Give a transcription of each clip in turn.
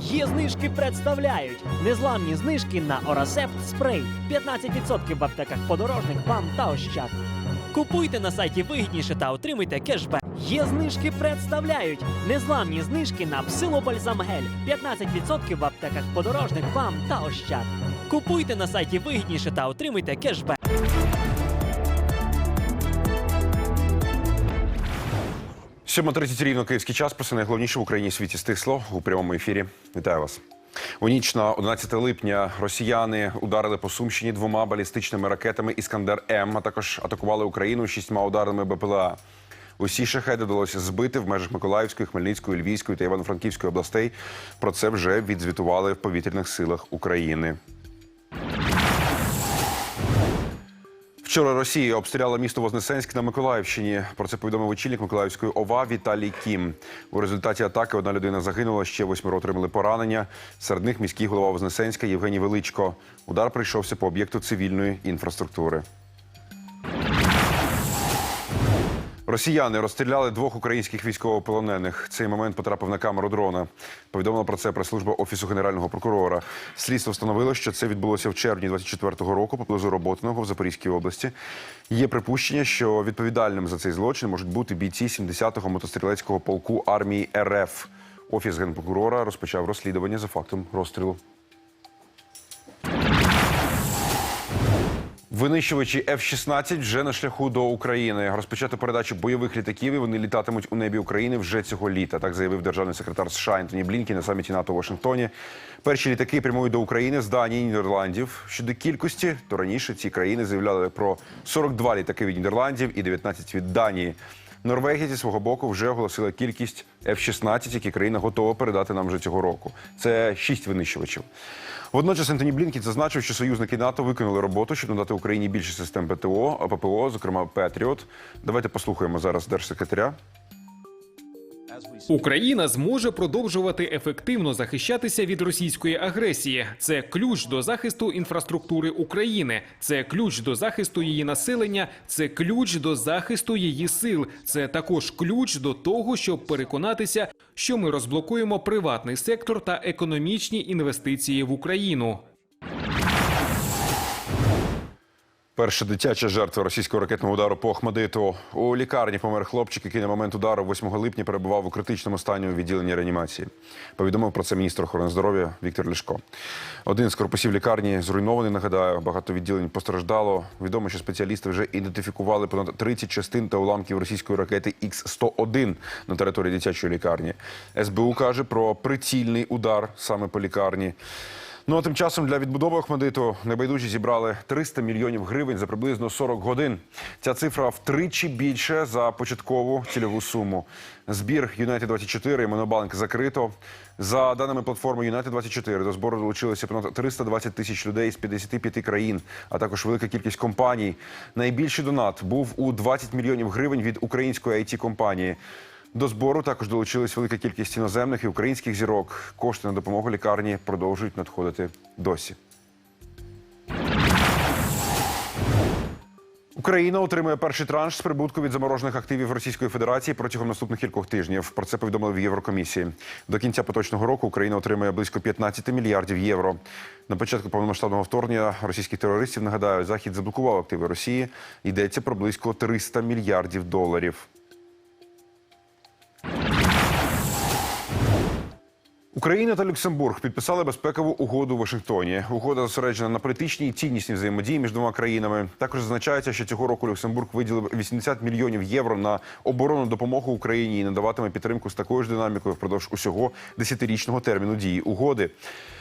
Є знижки представляють незламні знижки на Орасепт спрей 15% в аптеках подорожник, бам та ощад. Купуйте на сайті вигідніше та отримуйте кешбек. Є знижки представляють незламні знижки на псилобальзам гель 15% в аптеках подорожник, бам та ощад. Купуйте на сайті вигідніше та отримуйте кешбек. 7.30 рівно київський час. Про це найголовніше в Україні світі стисло у прямому ефірі. Вітаю вас. У ніч на 11 липня росіяни ударили по Сумщині двома балістичними ракетами Іскандер М, а також атакували Україну шістьма ударами БПЛА. Усі шахеди вдалося збити в межах Миколаївської, Хмельницької, Львівської та Івано-Франківської областей. Про це вже відзвітували в повітряних силах України. Вчора Росія обстріляла місто Вознесенськ на Миколаївщині. Про це повідомив очільник Миколаївської ОВА Віталій Кім. У результаті атаки одна людина загинула, ще восьмеро отримали поранення. Серед них міський голова Вознесенська Євгеній Величко. Удар прийшовся по об'єкту цивільної інфраструктури. Росіяни розстріляли двох українських військовополонених. Цей момент потрапив на камеру дрона. Повідомила про це прес-служба офісу генерального прокурора. Слідство встановило, що це відбулося в червні 24-го року поблизу Роботиного в Запорізькій області. Є припущення, що відповідальним за цей злочин можуть бути бійці 70-го мотострілецького полку армії РФ. Офіс генпрокурора розпочав розслідування за фактом розстрілу. Винищувачі F-16 вже на шляху до України. Розпочати передачу бойових літаків і вони літатимуть у небі України вже цього літа. Так заявив державний секретар США Ентоні Блінкі на саміті НАТО у Вашингтоні. Перші літаки прямують до України з Данії Нідерландів. Щодо кількості, то раніше ці країни заявляли про 42 літаки від Нідерландів і 19 від Данії. Норвегія зі свого боку вже оголосила кількість F-16, які країна готова передати нам вже цього року. Це шість винищувачів. Водночас Ентоні Блінкін зазначив, що союзники НАТО виконали роботу, щоб надати Україні більше систем ПТО, ППО, зокрема Петріот. Давайте послухаємо зараз держсекретаря. Україна зможе продовжувати ефективно захищатися від російської агресії. Це ключ до захисту інфраструктури України. Це ключ до захисту її населення. Це ключ до захисту її сил. Це також ключ до того, щоб переконатися, що ми розблокуємо приватний сектор та економічні інвестиції в Україну. Перша дитяча жертва російського ракетного удару по Ахмадиту. У лікарні помер хлопчик, який на момент удару 8 липня перебував у критичному стані у відділенні реанімації. Повідомив про це міністр охорони здоров'я Віктор Ляшко. Один з корпусів лікарні зруйнований. Нагадаю, багато відділень постраждало. Відомо, що спеціалісти вже ідентифікували понад 30 частин та уламків російської ракети Х-101 на території дитячої лікарні. СБУ каже про прицільний удар саме по лікарні. Ну а тим часом для відбудови Охмадиту небайдужі зібрали 300 мільйонів гривень за приблизно 40 годин. Ця цифра втричі більше за початкову цільову суму. Збір Юнайтед 24 і Монобанк закрито. За даними платформи Юнайтед 24 до збору долучилися понад 320 тисяч людей з 55 країн, а також велика кількість компаній. Найбільший донат був у 20 мільйонів гривень від української it компанії. До збору також долучилась велика кількість іноземних і українських зірок. Кошти на допомогу лікарні продовжують надходити досі. Україна отримує перший транш з прибутку від заморожених активів Російської Федерації протягом наступних кількох тижнів. Про це повідомили в Єврокомісії. До кінця поточного року Україна отримує близько 15 мільярдів євро. На початку повномасштабного вторгнення російських терористів нагадаю, захід заблокував активи Росії. Йдеться про близько 300 мільярдів доларів. Україна та Люксембург підписали безпекову угоду у Вашингтоні. Угода зосереджена на політичній і ціннісній взаємодії між двома країнами. Також зазначається, що цього року Люксембург виділив 80 мільйонів євро на оборонну допомогу Україні і надаватиме підтримку з такою ж динамікою впродовж усього десятирічного терміну дії угоди.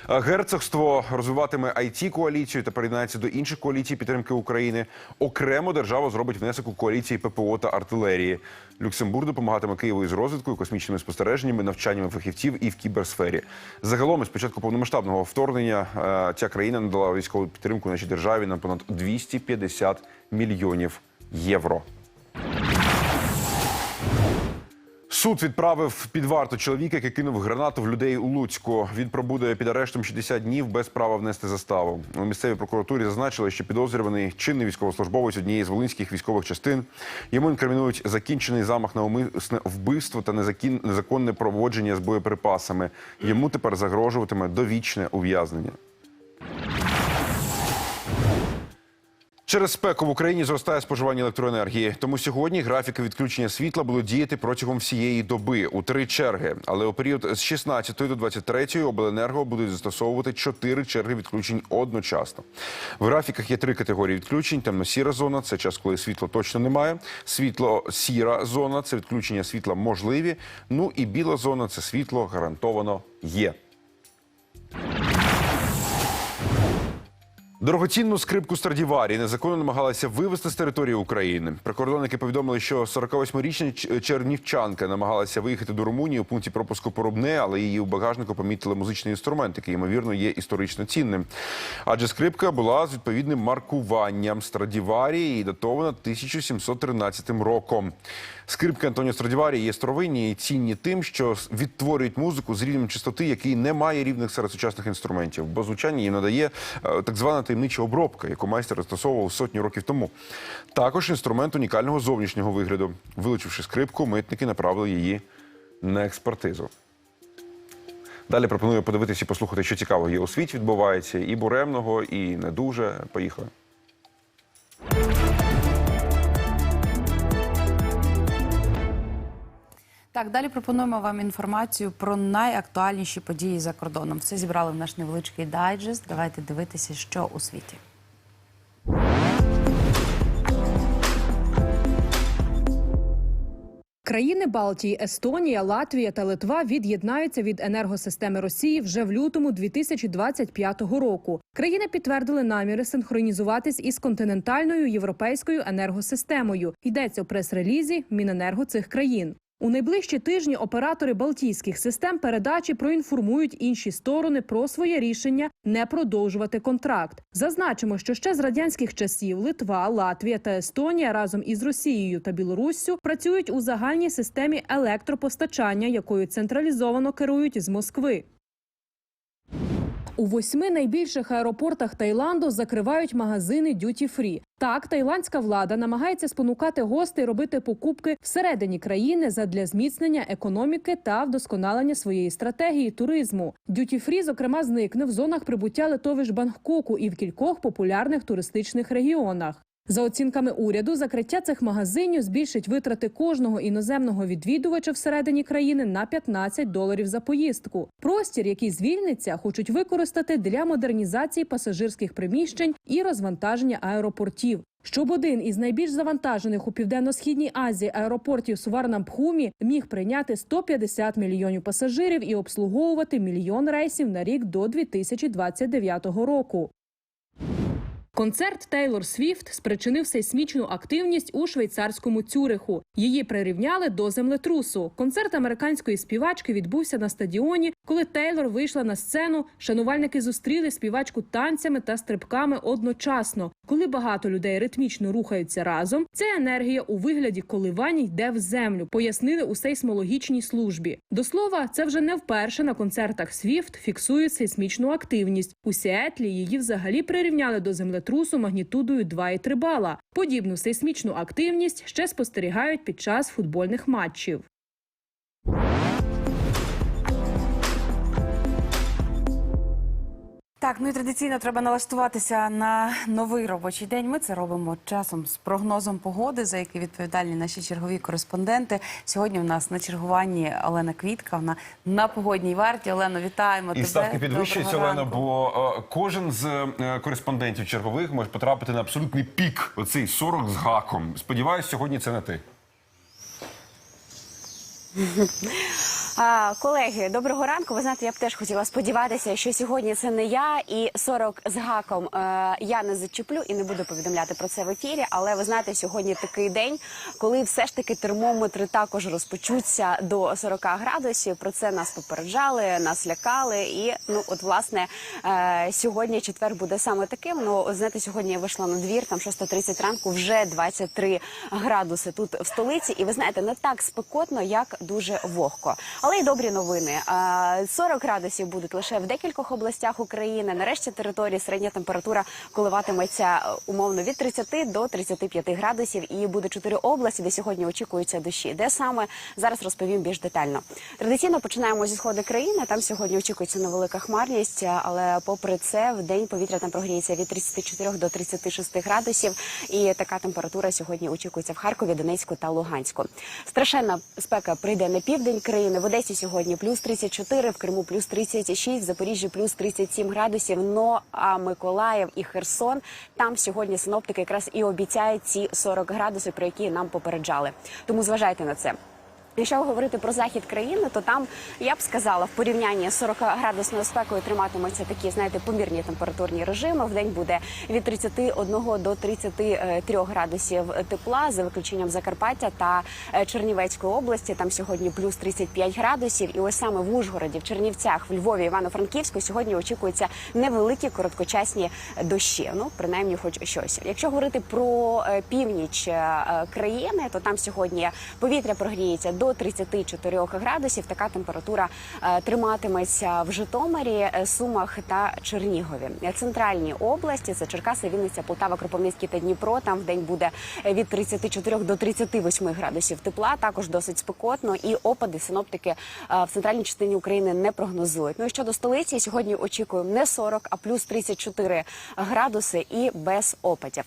Герцогство розвиватиме it коаліцію та приєднається до інших коаліцій підтримки України. Окремо держава зробить внесок у коаліції ППО та артилерії. Люксембург допомагатиме Києву із розвідкою, космічними спостереженнями, навчаннями фахівців і в кіберсфері. Загалом, із початку повномасштабного вторгнення, е, ця країна надала військову підтримку нашій державі на понад 250 мільйонів євро. Суд відправив під варту чоловіка, який кинув гранату в людей у Луцьку. Він пробуде під арештом 60 днів без права внести заставу. У місцевій прокуратурі зазначили, що підозрюваний чинний військовослужбовець однієї з волинських військових частин. Йому інкримінують закінчений замах на умисне вбивство та незаконне проводження з боєприпасами. Йому тепер загрожуватиме довічне ув'язнення. Через спеку в Україні зростає споживання електроенергії. Тому сьогодні графіки відключення світла будуть діяти протягом всієї доби у три черги. Але у період з 16 до 23 обленерго будуть застосовувати чотири черги відключень одночасно. В графіках є три категорії відключень: темно-сіра зона це час, коли світла точно немає. Світло-сіра зона це відключення світла можливі. Ну і біла зона це світло гарантовано є. Дорогоцінну скрипку Страдіварі незаконно намагалися вивезти з території України. Прикордонники повідомили, що 48-річна чернівчанка намагалася виїхати до Румунії у пункті пропуску Порубне, але її у багажнику помітили музичний інструмент, який ймовірно є історично цінним. Адже скрипка була з відповідним маркуванням Страдіварі і датована 1713 роком. Скрипки Антоніо Страдіварі є старовинні і цінні тим, що відтворюють музику з рівнем частоти, який не має рівних серед сучасних інструментів, бо звучання їм надає е, так звана таємнича обробка, яку майстер застосовував сотні років тому. Також інструмент унікального зовнішнього вигляду. Вилучивши скрипку, митники направили її на експертизу. Далі пропоную подивитися і послухати, що цікавого є у світі відбувається, і буремного, і не дуже. Поїхали. Так, далі пропонуємо вам інформацію про найактуальніші події за кордоном. Це зібрали в наш невеличкий дайджест. Давайте дивитися, що у світі. Країни Балтії, Естонія, Латвія та Литва від'єднаються від енергосистеми Росії вже в лютому 2025 року. Країни підтвердили наміри синхронізуватись із континентальною європейською енергосистемою. Йдеться у прес-релізі Міненерго цих країн. У найближчі тижні оператори балтійських систем передачі проінформують інші сторони про своє рішення не продовжувати контракт. Зазначимо, що ще з радянських часів Литва, Латвія та Естонія разом із Росією та Білоруссю працюють у загальній системі електропостачання, якою централізовано керують з Москви. У восьми найбільших аеропортах Таїланду закривають магазини дюті фрі. Так, таїландська влада намагається спонукати гостей робити покупки всередині країни задля зміцнення економіки та вдосконалення своєї стратегії туризму. Дюті фрі, зокрема, зникне в зонах прибуття литовиш Бангкоку і в кількох популярних туристичних регіонах. За оцінками уряду, закриття цих магазинів збільшить витрати кожного іноземного відвідувача всередині країни на 15 доларів за поїздку. Простір, який звільниться, хочуть використати для модернізації пасажирських приміщень і розвантаження аеропортів. Щоб один із найбільш завантажених у південно-східній Азії аеропортів Суварнампхумі міг прийняти 150 мільйонів пасажирів і обслуговувати мільйон рейсів на рік до 2029 року. Концерт Тейлор Свіфт спричинив сейсмічну активність у швейцарському Цюриху. Її прирівняли до землетрусу. Концерт американської співачки відбувся на стадіоні. Коли Тейлор вийшла на сцену, шанувальники зустріли співачку танцями та стрибками одночасно. Коли багато людей ритмічно рухаються разом, ця енергія у вигляді коливань йде в землю. Пояснили у сейсмологічній службі. До слова, це вже не вперше на концертах Свіфт фіксують сейсмічну активність. У Сіетлі її взагалі прирівняли до землетрусу магнітудою 2,3 бала. Подібну сейсмічну активність ще спостерігають під час футбольних матчів. Так, ну і традиційно треба налаштуватися на новий робочий день. Ми це робимо часом з прогнозом погоди, за який відповідальні наші чергові кореспонденти. Сьогодні у нас на чергуванні Олена Квітка. Вона на погодній варті. Олено, вітаємо І тебе. ставки підвищуються, Олено, бо е, кожен з е, кореспондентів чергових може потрапити на абсолютний пік. Оцей 40 з гаком. Сподіваюсь, сьогодні це не ти. А, колеги, доброго ранку. Ви знаєте, я б теж хотіла сподіватися, що сьогодні це не я і 40 з гаком е, я не зачеплю і не буду повідомляти про це в ефірі. Але ви знаєте, сьогодні такий день, коли все ж таки термометри також розпочуться до 40 градусів. Про це нас попереджали, нас лякали. І ну, от власне е, сьогодні четвер буде саме таким. Ну, знаєте, сьогодні я вийшла на двір, там 6.30 ранку, вже 23 градуси тут в столиці. І ви знаєте, не так спекотно, як дуже вогко. Але й добрі новини. А, 40 градусів будуть лише в декількох областях України. Нарешті території середня температура коливатиметься е, умовно від 30 до 35 градусів. І буде чотири області, де сьогодні очікуються дощі. Де саме зараз розповім більш детально. Традиційно починаємо зі сходу країни. Там сьогодні очікується невелика хмарність, але попри це в день повітря там прогріється від 34 до 36 градусів. І така температура сьогодні очікується в Харкові, Донецьку та Луганську. Страшенна спека прийде на південь країни. Одесі сьогодні плюс 34, в Криму плюс 36, в Запоріжжі плюс 37 градусів. Ну а Миколаїв і Херсон там сьогодні синоптики якраз і обіцяють ці 40 градусів, про які нам попереджали. Тому зважайте на це. Якщо говорити про захід країни, то там я б сказала в порівнянні з 40 градусною спекою триматимуться такі, знаєте, помірні температурні режими. В день буде від 31 до 33 градусів тепла, за виключенням Закарпаття та е, Чернівецької області. Там сьогодні плюс 35 градусів. І ось саме в Ужгороді, в Чернівцях, в Львові, Івано-Франківську сьогодні очікуються невеликі короткочасні дощі. Ну принаймні, хоч щось. Якщо говорити про е, північ е, країни, то там сьогодні повітря прогріється до 34 градусів. Така температура е, триматиметься в Житомирі, е, Сумах та Чернігові. Центральні області це Черкаси, Вінниця, Полтава, Кропивницький та Дніпро. Там в день буде від 34 до 38 градусів тепла. Також досить спекотно. І опади синоптики е, в центральній частині України не прогнозують. Ну і щодо столиці, сьогодні очікуємо не 40, а плюс 34 градуси і без опадів.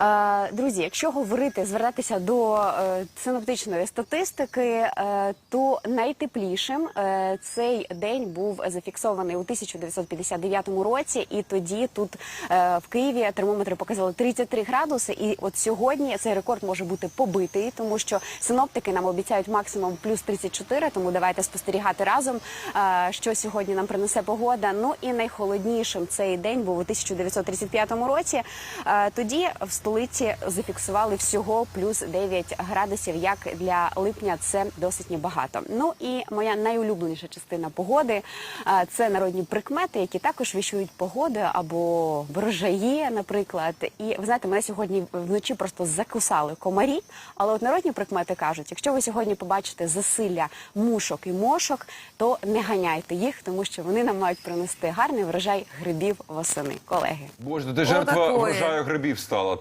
Е, Друзі, якщо говорити, звертатися до е, синоптичної статистики, е, то найтеплішим цей день був зафіксований у 1959 році, і тоді тут в Києві термометри показали 33 градуси. І от сьогодні цей рекорд може бути побитий, тому що синоптики нам обіцяють максимум плюс 34, Тому давайте спостерігати разом, що сьогодні нам принесе погода. Ну і найхолоднішим цей день був у 1935 році. Тоді в столиці зафіксували всього плюс 9 градусів. Як для липня це досить небагато. Ну і моя найулюбленіша частина погоди це народні прикмети, які також віщують погоду або врожаї, наприклад. І ви знаєте, мене сьогодні вночі просто закусали комарі. Але от народні прикмети кажуть: якщо ви сьогодні побачите засилля мушок і мошок, то не ганяйте їх, тому що вони нам мають принести гарний врожай грибів восени. Колеги. Боже, ти жертва врожаю грибів стала,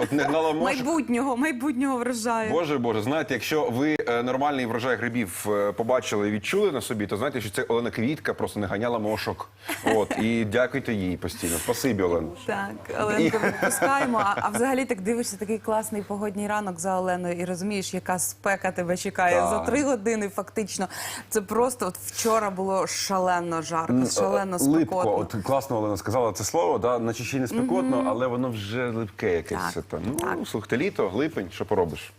От не гнала мошок. Майбутнього, майбутнього врожаю. Боже, боже, знаєте, якщо ви е, нормальний врожай грибів е, побачили і відчули на собі, то знаєте, що це Олена Квітка просто не ганяла мошок. От і дякуйте їй постійно. Спасибі, Олен. Так, Оленко, відпускаємо. А, а взагалі так дивишся такий класний погодній ранок за Оленою і розумієш, яка спека тебе чекає Так. за три години. Фактично, це просто от вчора було шалено жарко, шалено Липко, спекотно. от класно Олена сказала це слово, да, наче ще й не спекотно, але воно вже липке якесь. Так. Ну, слухайте, літо, липень, що поробиш?